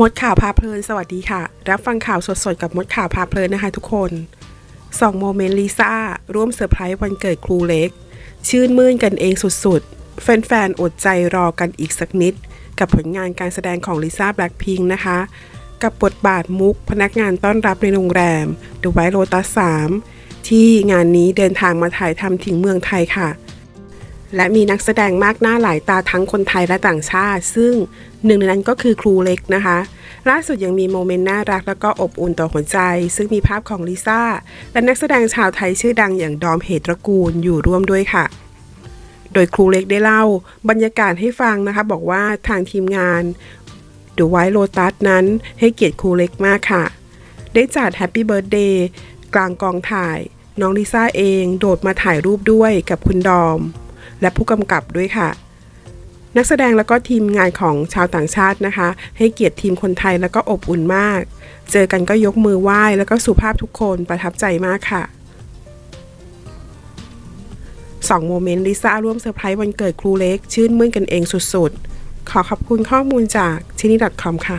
มดข่าวพาเพลินสวัสดีค่ะ รับฟังข่าวสดๆ กับมดข่าวพาเพลินนะคะทุกคนสองโมเมนต์ลิซ่า ร่วมเซอร์ไพรส์วันเกิดครูเล็ก ชื่นมื่นกันเองสุดๆ แฟนๆ อดใจรอกันอีกสักนิด กับผลงานการแสดงของลิซ่าแบล็คพิงนะคะ กับบทบาทมุกพนักงานต้อนรับในโรงแรม The White Lotus 3ที่งานนี้เดินทางมาถ่ายทำถึงเมืองไทยค่ะ และมีนักแสดงมากหน้าหลายตาทั้งคนไทยและต่างชาติ ซึ่งหนึ่งในนั้นก็คือครูเล็กนะคะ ล่าสุดยังมีโมเมนต์น่ารักแล้วก็อบอุ่นต่อหัวใจ ซึ่งมีภาพของลิซ่า และนักแสดงชาวไทยชื่อดังอย่างดอมเหตระกูลอยู่ร่วมด้วยค่ะโดยครูเล็กได้เล่าบรรยากาศให้ฟังนะคะ บอกว่าทางทีมงาน The White Lotus นั้นให้เกียรติครูเล็กมากค่ะ ได้จัดแฮปปี้เบิร์ดเดย์กลางกองถ่าย น้องลิซ่าเองโดดมาถ่ายรูปด้วยกับคุณดอม และผู้กำกับด้วยค่ะ นักแสดงแล้วก็ทีมงานของชาวต่างชาตินะคะ ให้เกียรติทีมคนไทยแล้วก็อบอุ่นมาก เจอกันก็ยกมือไหว้แล้วก็สุภาพทุกคนประทับใจมากค่ะสองโมเมนต์ลิซ่าร่วมเซอร์ไพรส์วันเกิดครูเล็ก ชื่นมื่นกันเองสุดๆ ขอขอบคุณข้อมูลจากที่นี่ .com ค่ะ